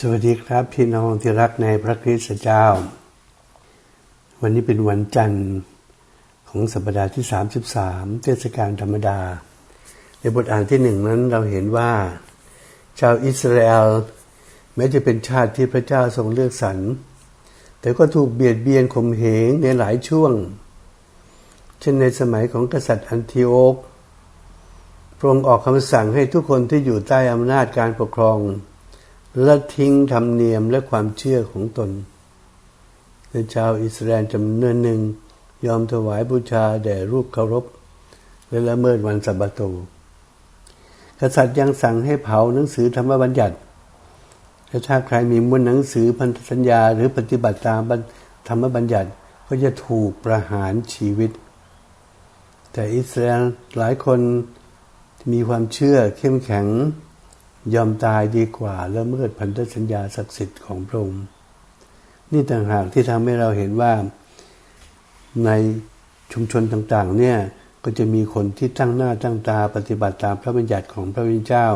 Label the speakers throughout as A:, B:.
A: สวัสดีครับ พี่น้องที่รักในพระคริสต์เจ้า วันนี้เป็นวันจันทร์ของสัปดาห์ที่ 33 เทศกาลธรรมดา ในบทอ่านที่หนึ่งนั้นเราเห็นว่า ชาวอิสราเอลแม้จะเป็นชาติที่พระเจ้าทรงเลือกสรรแต่ก็ถูกเบียดเบียนข่มเหงในหลายช่วง เช่นในสมัยของกษัตริย์อันทิโอกพระองค์ออกคำสั่งให้ทุกคนที่อยู่ใต้อำนาจการปกครอง ละทิ้งธรรมเนียมและความเชื่อของตนในชาวอิสราเอลจำนวนหนึ่ง ยอมถวายบูชาแด่รูปเคารพ และละเมิดวันสับาโต กษัตริย์ยังสั่งให้เผาหนังสือธรรมบัญญัติและถ้าใครมีมวลหนังสือพันธสัญญา หรือปฏิบัติตามธรรมบัญญัติก็จะถูกประหารชีวิต แต่อิสราเอลหลายคนมีความเชื่อเข้มแข็ง ยอมตายดีกว่าละเมิดพันธสัญญาศักดิ์สิทธิ์ของพระองค์นี่ต่างหากที่ทำให้เราเห็นว่าในชุมชนต่างๆเนี่ยก็จะมีคนที่ตั้งหน้าตั้งตาปฏิบัติตามพระบัญญัติของพระวิญเจ้า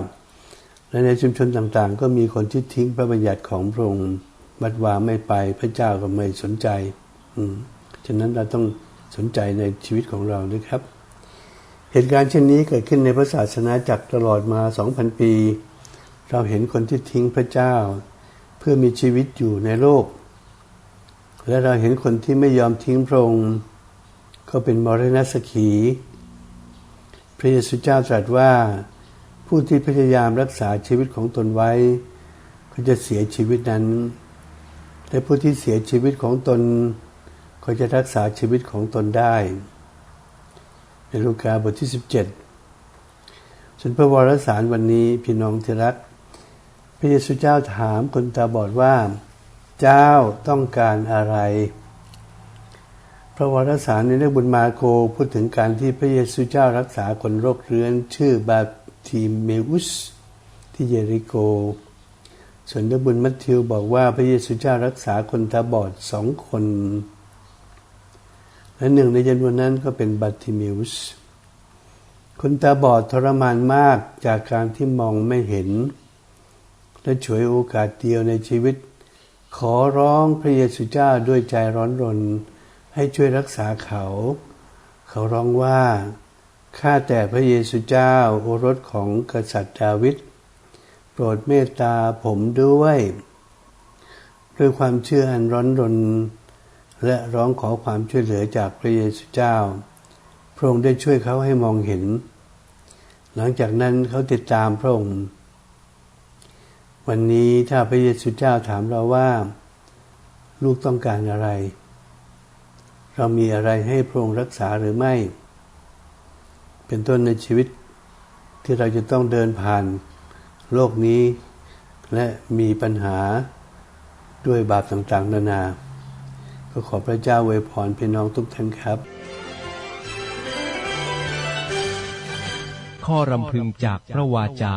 A: และในชุมชนต่างๆ ก็มีคนที่ทิ้งพระบัญญัติของพระองค์บัดวาไม่ไปพระเจ้าก็ไม่สนใจ อืมฉะนั้นเราต้องสนใจในชีวิตของเราด้วยครับ เหตุการณ์เช่นนี้เกิดขึ้นในพระศาสนาจักรตลอดมา 2,000 ปี เราเห็นคนที่ทิ้งพระเจ้า เพื่อมีชีวิตอยู่ในโลก และเราเห็นคนที่ไม่ยอมทิ้งพระองค์ก็เป็นมรณะสขี พระเยซูเจ้าตรัสว่า ผู้ที่พยายามรักษาชีวิตของตนไว้ ก็จะเสียชีวิตนั้น และผู้ที่เสียชีวิตของตน ก็จะรักษาชีวิตของตนได้ ในลูกาบทที่ 17ส่วนพระวรสารวันนี้พี่น้องที่รัก พระเยซูเจ้าถามคนตาบอดว่า เจ้าต้องการอะไร พระวรสารในเรื่องบุญมาโกพูดถึงการที่พระเยซูเจ้ารักษาคนโรคเรื้อน ชื่อบาติเมอุส ที่เยริโก ส่วนเรื่องบุญมัทธิวบอกว่าพระเยซูเจ้ารักษาคนตาบอดสองคนและหนึ่งในจำนวนนั้นก็เป็นบาติเมอุสคนตาบอดทรมานมากจากการที่มองไม่เห็น และฉวยโอกาสเดียวในชีวิต ขอร้องพระเยซูเจ้าด้วยใจร้อนรน ให้ช่วยรักษาเขา เขาร้องว่าข้าแต่พระเยซูเจ้าโอรสของกษัตริย์ดาวิดโปรดเมตตาผมด้วยด้วยความเชื่ออันร้อนรน และร้องขอความช่วยเหลือจากพระเยซูเจ้า พระองค์ได้ช่วยเขาให้มองเห็น หลังจากนั้นเขาติดตามพระองค์ วันนี้ถ้าพระเยซูเจ้าถามเราว่า ลูกต้องการอะไร เรามีอะไรให้พระองค์รักษาหรือไม่ เป็นต้นในชีวิตที่เราจะต้องเดินผ่านโลกนี้ และมีปัญหาด้วยบาปต่างๆ นานา ก็ขอพระเจ้าไวยพรพี่น้องทุกท่านครับ
B: ข้อรำพึงจากพระวาจา